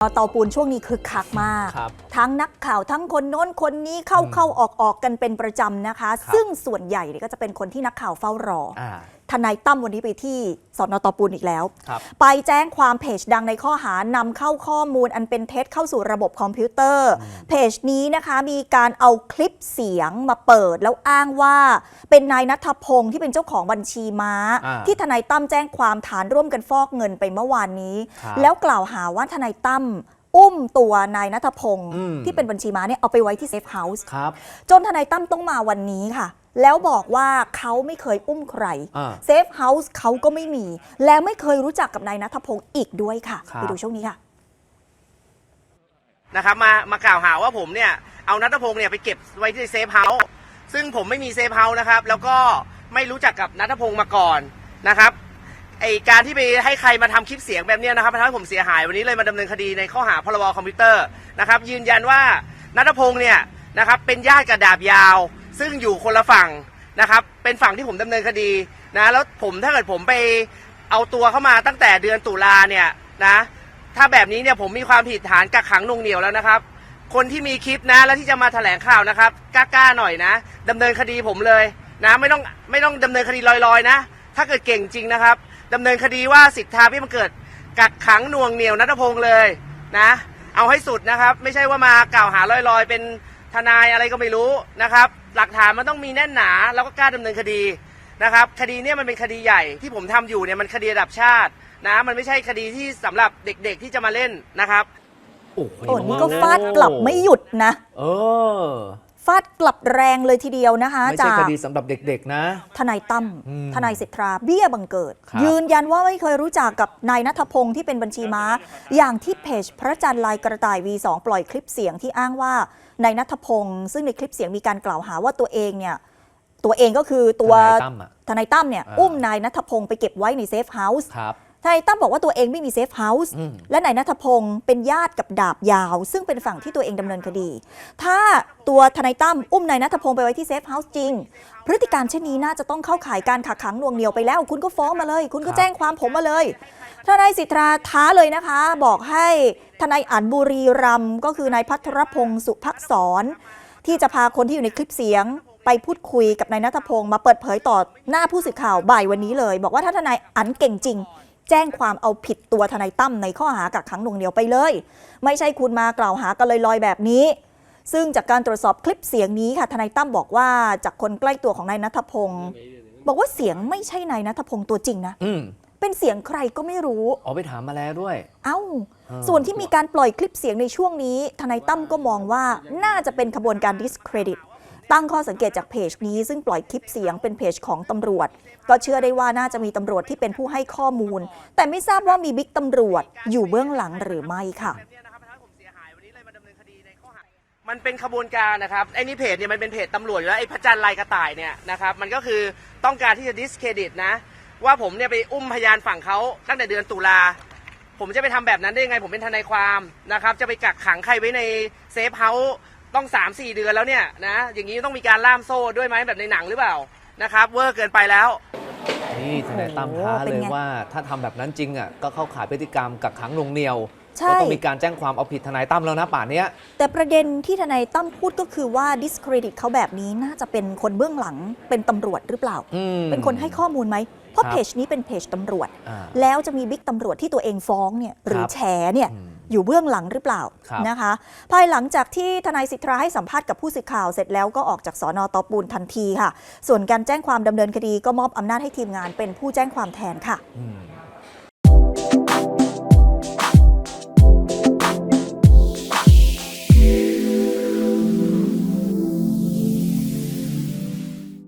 เตาปูนช่วงนี้คึกคักมากครับทั้งนักข่าวทั้งคนโน้นคนนี้เข้าอืมเข้าออกออกกันเป็นประจำนะคะครับซึ่งส่วนใหญ่เนี่ยก็จะเป็นคนที่นักข่าวเฝ้ารออ่า ทนายตั้มวันนี้ไปที่สอนอเตาปูนอีกแล้วครับไปแจ้งความเพจดังในข้อหานำเข้าข้อมูลอันเป็นเท็จเข้าสู่ระบบคอมพิวเตอร์ เพจนี้นะคะมีการเอาคลิปเสียงมาเปิดแล้วอ้างว่า เป็นนายนัทพงศ์ที่เป็นเจ้าของบัญชีม้าอ่าที่ทนายตั้มแจ้งความฐานร่วมกันฟอกเงินไปเมื่อวานนี้ครับแล้วกล่าวหาว่าทนายตั้มอุ้มตัวนายนัทพงศ์อืมที่เป็นบัญชีม้าเนี่ยเอาไปไว้ที่เซฟเฮาส์ครับจนทนายตั้มต้องมาวันนี้ค่ะ แล้วบอกว่าเขาไม่เคยอุ้มใครอ่าเซฟเฮาส์เขาก็ไม่มี และไม่เคยรู้จักกับนายนัทพงศ์อีกด้วยค่ะครับไปดูช่วงนี้ค่ะนะครับมามากล่าวหาว่าผมเนี่ยเอานัทพงศ์เนี่ยไปเก็บไว้ที่เซฟเฮาส์ซึ่งผมไม่มีเซฟเฮาส์นะครับ แล้วก็ไม่รู้จักกับนัทพงศ์มาก่อนนะครับไอการที่ไปให้ใครมาทำคลิปเสียงแบบเนี้ยนะครับทำให้ผมเสียหายวันนี้เลยมาดำเนินคดีในข้อหาพรบคอมพิวเตอร์นะครับ ยืนยันว่านัทพงศ์เนี่ยนะครับเป็นญาติกับดาบยาว ซึ่งอยู่คนละฝั่งนะครับ เป็นฝั่งที่ผมดำเนินคดีนะแล้วผมถ้าเกิดผมไปเอาตัวเข้ามาตั้งแต่เดือนตุลาเนี่ยนะถ้าแบบนี้เนี่ยผมมีความผิดฐานกักขังหน่วงเหนียวแล้วนะครับ คนที่มีคลิปนะแล้วที่จะมาแถลงข่าวนะครับกล้าๆหน่อยนะดำเนินคดีผมเลยนะไม่ต้องไม่ต้องดำเนินคดีลอยๆนะ ถ้าเกิดเก่งจริงนะครับดำเนินคดีว่าสิทธาพี่มันเกิดกักขังหน่วงเหนียวนัทพงศ์เลยนะ เอาให้สุดนะครับ ไม่ใช่ว่ามากล่าวหาลอยๆ เป็นทนายอะไรก็ไม่รู้นะครับ หลักฐานมันต้องมีแน่นหนาแล้วก็กล้าดำเนินคดีนะครับ คดีเนี้มันเป็นคดีใหญ่ที่ผมทำอยู่เนี่ยมันคดีระดับชาตินะมันไม่ใช่คดีที่สำหรับเด็กๆที่จะมาเล่นนะครับโอ้โหโอ้นี่ก็ฟาดกลับไม่หยุดนะ เออ ฟาดกลับแรงเลยทีเดียวนะคะไม่ใช่จากคดีสำหรับเด็กๆนะ ทนายตั้มอืมทนายสิทธาเบี้ยบังเกิด ครับ ยืนยันว่าไม่เคยรู้จักกับนายนัทพงศ์ที่เป็นบัญชีม้า อย่างที่เพจพระจันทร์ลายกระต่าย V2 ปล่อยคลิปเสียงที่อ้างว่านายนัทพงศ์ซึ่งในคลิปเสียงมีการกล่าวหาว่าตัวเองเนี่ยตัวเองก็คือตัวทนายตั้มอะ ทนายตั้มเนี่ยอ่าอุ้มนายนัทพงศ์ไปเก็บไว้ในเซฟเฮาส์ ครับ ทนายตั้มบอกว่าตัวเองไม่มีเซฟเฮาส์อืมและนายนัทพงศ์เป็นญาติกับดาบยาว ซึ่งเป็นฝั่งที่ตัวเองดำเนินคดี ถ้าตัวทนายตั้มอุ้มนายนัทพงศ์ไปไว้ที่เซฟเฮาส์จริง พฤติการเช่นนี้น่าจะต้องเข้าข่ายการขักขังหน่วงเหนียวไปแล้ว คุณก็ฟ้องมาเลย คุณก็แจ้งความผมมาเลยทนายสิทธาท้าเลยนะคะ บอกให้ทนายอันบุรีรัมย์ก็คือนายพัทรพงศ์สุภักษร ที่จะพาคนที่อยู่ในคลิปเสียงไปพูดคุยกับนายนัทพงศ์มาเปิดเผยต่อหน้าผู้สื่อข่าวบ่ายวันนี้เลย บอกว่าถ้าทนายอันเก่งจริง แจ้งความเอาผิดตัวทนายตั้มในข้อหากักขังหน่วงเหนียวไปเลย ไม่ใช่คุณมากล่าวหากันลอยๆแบบนี้ ซึ่งจากการตรวจสอบคลิปเสียงนี้ค่ะทนายตั้มบอกว่าจากคนใกล้ตัวของนายนัทพงศ์บอกว่าเสียงไม่ใช่นายนัทพงศ์ตัวจริงนะอืมเป็นเสียงใครก็ไม่รู้ออกไปถามมาแล้วด้วย เอ้าอ่าส่วนที่มีการปล่อยคลิปเสียงในช่วงนี้ ทนายตั้มก็มองว่าน่าจะเป็นขบวนการ discredit ตั้งข้อสังเกตจากเพจนี้ซึ่งปล่อยคลิปเสียงเป็นเพจของตำรวจ ก็เชื่อได้ว่าน่าจะมีตำรวจที่เป็นผู้ให้ข้อมูล แต่ไม่ทราบว่ามีบิ๊กตำรวจอยู่เบื้องหลังหรือไม่ค่ะ มันเป็นขบวนการนะครับไอ้นี่เพจเนี่ยมันเป็นเพจตำรวจอยู่แล้วไอ้พระจันทร์ลายกระต่ายเนี่ยนะครับมันก็คือต้องการที่จะ discredit นะ ว่าผมเนี่ยไปอุ้มพยานฝั่งเขาตั้งแต่เดือนตุลาผมจะไปทำแบบนั้นได้ยังไงผมเป็นทนายความนะครับ จะไปกักขังใครไว้ในเซฟเฮาส์ ต้อง3 4เดือนแล้วเนี่ยนะอย่างนี้ต้องมีการล่ามโซ่ด้วยไหมแบบในหนังหรือเปล่านะครับเวอร์เกินไปแล้ว นี่ทนายตั้มโอ้โหท้าเป็นเลยไงว่าถ้าทำแบบนั้นจริงอะก็เข้าข่ายพฤติกรรมกักขังหน่วงเหนียวใช่ ก็ต้องมีการแจ้งความเอาผิดทนายตั้มแล้วนะป่านเนี้ย แต่ประเด็นที่ทนายตั้มพูดก็คือว่า discredit เขาแบบนี้น่าจะเป็นคนเบื้องหลังเป็นตำรวจหรือเปล่า อืมเป็นคนให้ข้อมูลไหม เพราะครับเพจนี้เป็นเพจตำรวจ อ่าแล้วจะมีบิ๊กตำรวจที่ตัวเองฟ้องเนี่ยหรือครับ แฉเนี่ย อืม อยู่เบื้องหลังหรือเปล่าครับนะคะ ภายหลังจากที่ทนายสิทธาให้สัมภาษณ์กับผู้สื่อข่าวเสร็จแล้วก็ออกจากสอนอตอปูนทันทีค่ะ ส่วนการแจ้งความดำเนินคดีก็มอบอำนาจให้ทีมงานเป็นผู้แจ้งความแทนค่ะอืม